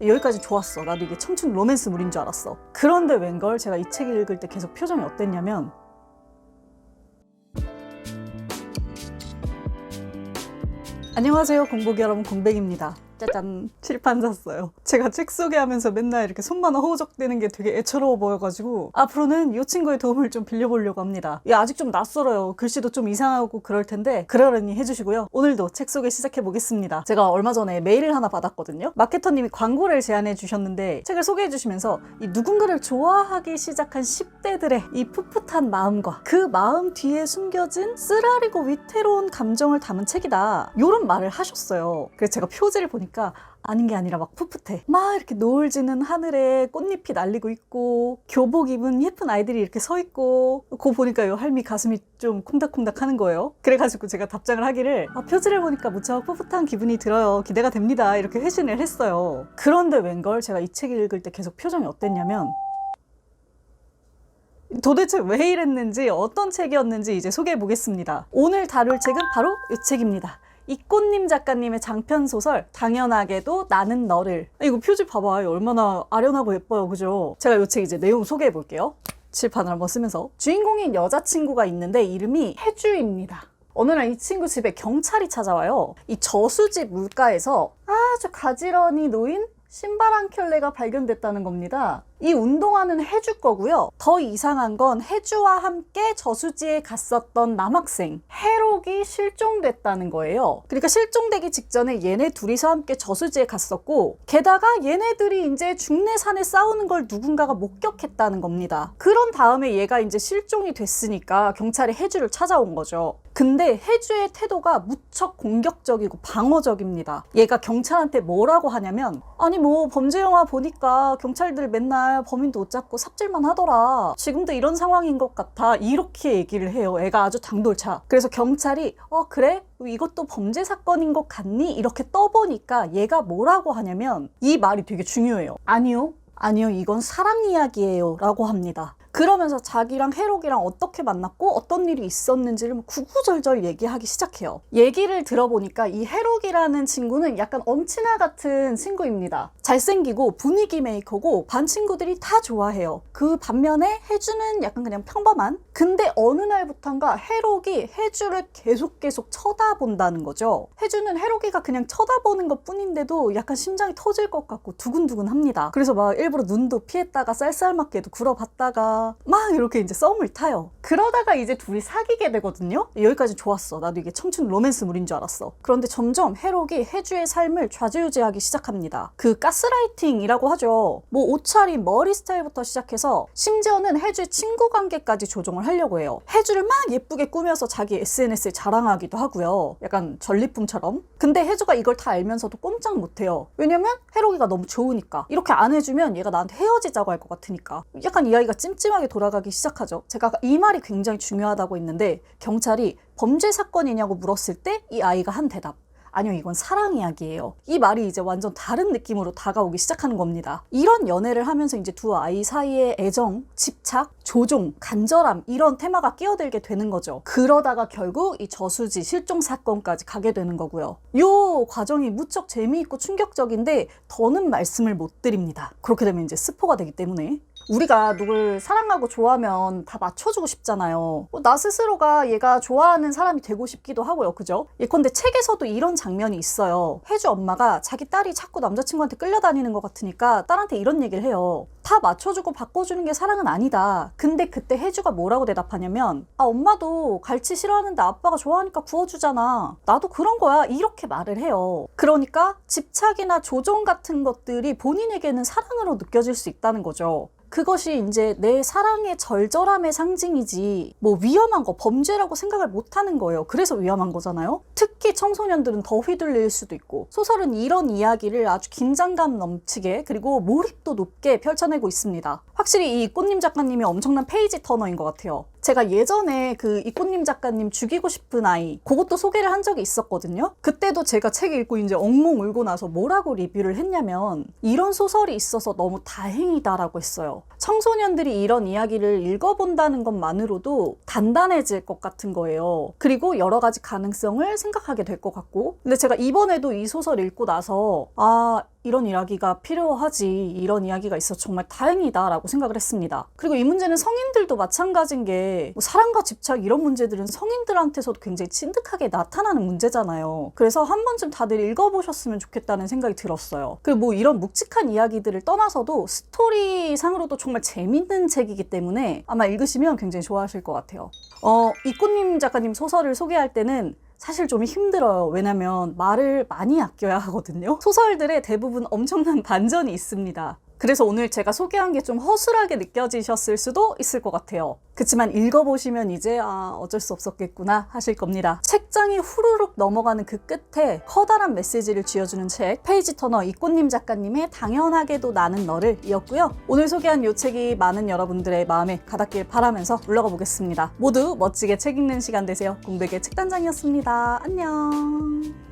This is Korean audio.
여기까지 좋았어. 나도 이게 청춘 로맨스물인 줄 알았어. 그런데 웬걸 제가 이책 읽을 때 계속 표정이 어땠냐면 안녕하세요 공복이 여러분 공백입니다 짜잔. 칠판 샀어요. 제가 책 소개하면서 맨날 이렇게 손만 허우적대는 게 되게 애처로워 보여가지고 앞으로는 이 친구의 도움을 좀 빌려보려고 합니다. 이 아직 좀 낯설어요. 글씨도 좀 이상하고 그럴 텐데 그러려니 해주시고요. 오늘도 책 소개 시작해 보겠습니다. 제가 얼마 전에 메일을 하나 받았거든요. 마케터님이 광고를 제안해 주셨는데 책을 소개해 주시면서 이 누군가를 좋아하기 시작한 10대들의 이 풋풋한 마음과 그 마음 뒤에 숨겨진 쓰라리고 위태로운 감정을 담은 책이다. 이런 말을 하셨어요. 그래서 제가 표지를 보니까 아닌 게 아니라 막 풋풋해. 막 이렇게 노을 지는 하늘에 꽃잎이 날리고 있고 교복 입은 예쁜 아이들이 이렇게 서 있고 그거 보니까 요 할미 가슴이 좀 콩닥콩닥 하는 거예요. 그래가지고 제가 답장을 하기를 아, 표지를 보니까 무척 풋풋한 기분이 들어요. 기대가 됩니다. 이렇게 회신을 했어요. 그런데 웬걸 제가 이책 읽을 때 계속 표정이 어땠냐면 도대체 왜 이랬는지 어떤 책이었는지 이제 소개해 보겠습니다. 오늘 다룰 책은 바로 이 책입니다. 이꽃님 작가님의 장편 소설 당연하게도 나는 너를. 아, 이거 표지 봐봐요. 얼마나 아련하고 예뻐요. 그죠? 제가 이책 이제 내용 소개해 볼게요. 칠판을 한번 쓰면서. 주인공인 여자친구가 있는데 이름이 혜주입니다. 어느 날 이 친구 집에 경찰이 찾아와요. 이 저수지 물가에서 아주 가지런히 놓인 신발 한 켤레가 발견됐다는 겁니다. 이 운동화는 해주 거고요. 더 이상한 건 해주와 함께 저수지에 갔었던 남학생 해록이 실종됐다는 거예요. 그러니까 실종되기 직전에 얘네 둘이서 함께 저수지에 갔었고 게다가 얘네들이 이제 중내산에 싸우는 걸 누군가가 목격했다는 겁니다. 그런 다음에 얘가 이제 실종이 됐으니까 경찰이 해주를 찾아온 거죠. 근데 해주의 태도가 무척 공격적이고 방어적입니다. 얘가 경찰한테 뭐라고 하냐면 아니 뭐 범죄 영화 보니까 경찰들 맨날 범인도 못 잡고 삽질만 하더라. 지금도 이런 상황인 것 같아. 이렇게 얘기를 해요. 애가 아주 당돌차. 그래서 경찰이 어 그래? 이것도 범죄 사건인 것 같니? 이렇게 떠보니까 얘가 뭐라고 하냐면 이 말이 되게 중요해요. 아니요. 아니요, 이건 사랑 이야기예요. 라고 합니다. 그러면서 자기랑 해록이랑 어떻게 만났고 어떤 일이 있었는지를 구구절절 얘기하기 시작해요. 얘기를 들어보니까 이 해록이라는 친구는 약간 엄친아 같은 친구입니다. 잘생기고 분위기 메이커고 반 친구들이 다 좋아해요. 그 반면에 해주는 약간 그냥 평범한? 근데 어느 날부턴가 해록이 해주를 계속 계속 쳐다본다는 거죠. 해주는 해록이가 그냥 쳐다보는 것 뿐인데도 약간 심장이 터질 것 같고 두근두근 합니다. 그래서 막 일부러 눈도 피했다가 쌀쌀맞게도 굴어봤다가 막 이렇게 이제 썸을 타요. 그러다가 이제 둘이 사귀게 되거든요. 여기까지 좋았어. 나도 이게 청춘 로맨스물인 줄 알았어. 그런데 점점 해록이 해주의 삶을 좌지우지하기 시작합니다. 그 가스라이팅이라고 하죠. 뭐 옷차림, 머리 스타일부터 시작해서 심지어는 해주의 친구 관계까지 조종을 하려고 해요. 해주를 막 예쁘게 꾸며서 자기 SNS에 자랑하기도 하고요. 약간 전리품처럼. 근데 해주가 이걸 다 알면서도 꼼짝 못해요. 왜냐면 해록이가 너무 좋으니까. 이렇게 안 해주면 얘가 나한테 헤어지자고 할 것 같으니까. 약간 이야기가 찜찜 하게 돌아가기 시작하죠. 제가 이 말이 굉장히 중요하다고 했는데 경찰이 범죄 사건이냐고 물었을 때 이 아이가 한 대답. 아니요, 이건 사랑 이야기예요. 이 말이 이제 완전 다른 느낌으로 다가오기 시작하는 겁니다. 이런 연애를 하면서 이제 두 아이 사이에 애정, 집착, 조종, 간절함 이런 테마가 끼어들게 되는 거죠. 그러다가 결국 이 저수지 실종 사건까지 가게 되는 거고요. 요 과정이 무척 재미있고 충격적인데 더는 말씀을 못 드립니다. 그렇게 되면 이제 스포가 되기 때문에 우리가 누굴 사랑하고 좋아하면 다 맞춰주고 싶잖아요. 어, 나 스스로가 얘가 좋아하는 사람이 되고 싶기도 하고요. 그죠? 예컨대 책에서도 이런 장면이 있어요. 혜주 엄마가 자기 딸이 자꾸 남자친구한테 끌려다니는 것 같으니까 딸한테 이런 얘기를 해요. 다 맞춰주고 바꿔주는 게 사랑은 아니다. 근데 그때 혜주가 뭐라고 대답하냐면 아 엄마도 갈치 싫어하는데 아빠가 좋아하니까 구워주잖아. 나도 그런 거야. 이렇게 말을 해요. 그러니까 집착이나 조종 같은 것들이 본인에게는 사랑으로 느껴질 수 있다는 거죠. 그것이 이제 내 사랑의 절절함의 상징이지 뭐 위험한 거 범죄라고 생각을 못 하는 거예요. 그래서 위험한 거잖아요. 특히 청소년들은 더 휘둘릴 수도 있고 소설은 이런 이야기를 아주 긴장감 넘치게 그리고 몰입도 높게 펼쳐내고 있습니다. 확실히 이 꽃님 작가님이 엄청난 페이지 터너인 것 같아요. 제가 예전에 그 이꽃님 작가님 죽이고 싶은 아이 그것도 소개를 한 적이 있었거든요. 그때도 제가 책 읽고 이제 엉엉 울고 나서 뭐라고 리뷰를 했냐면 이런 소설이 있어서 너무 다행이다라고 했어요. 청소년들이 이런 이야기를 읽어본다는 것만으로도 단단해질 것 같은 거예요. 그리고 여러 가지 가능성을 생각하게 될 것 같고. 근데 제가 이번에도 이 소설 읽고 나서 아 이런 이야기가 필요하지 이런 이야기가 있어서 정말 다행이다라고 생각을 했습니다. 그리고 이 문제는 성인들도 마찬가지인 게 뭐 사랑과 집착 이런 문제들은 성인들한테서도 굉장히 진득하게 나타나는 문제잖아요. 그래서 한 번쯤 다들 읽어보셨으면 좋겠다는 생각이 들었어요. 그리고 뭐 이런 묵직한 이야기들을 떠나서도 스토리상으로도 정말 재밌는 책이기 때문에 아마 읽으시면 굉장히 좋아하실 것 같아요. 어, 이꽃님 작가님 소설을 소개할 때는 사실 좀 힘들어요. 왜냐면 말을 많이 아껴야 하거든요. 소설들의 대부분 엄청난 반전이 있습니다. 그래서 오늘 제가 소개한 게 좀 허술하게 느껴지셨을 수도 있을 것 같아요. 그치만 읽어보시면 이제 아 어쩔 수 없었겠구나 하실 겁니다. 책장이 후루룩 넘어가는 그 끝에 커다란 메시지를 쥐어주는 책 페이지 터너 이꽃님 작가님의 당연하게도 나는 너를 이었고요. 오늘 소개한 이 책이 많은 여러분들의 마음에 가닿길 바라면서 물러가 보겠습니다. 모두 멋지게 책 읽는 시간 되세요. 공백의 책단장이었습니다. 안녕.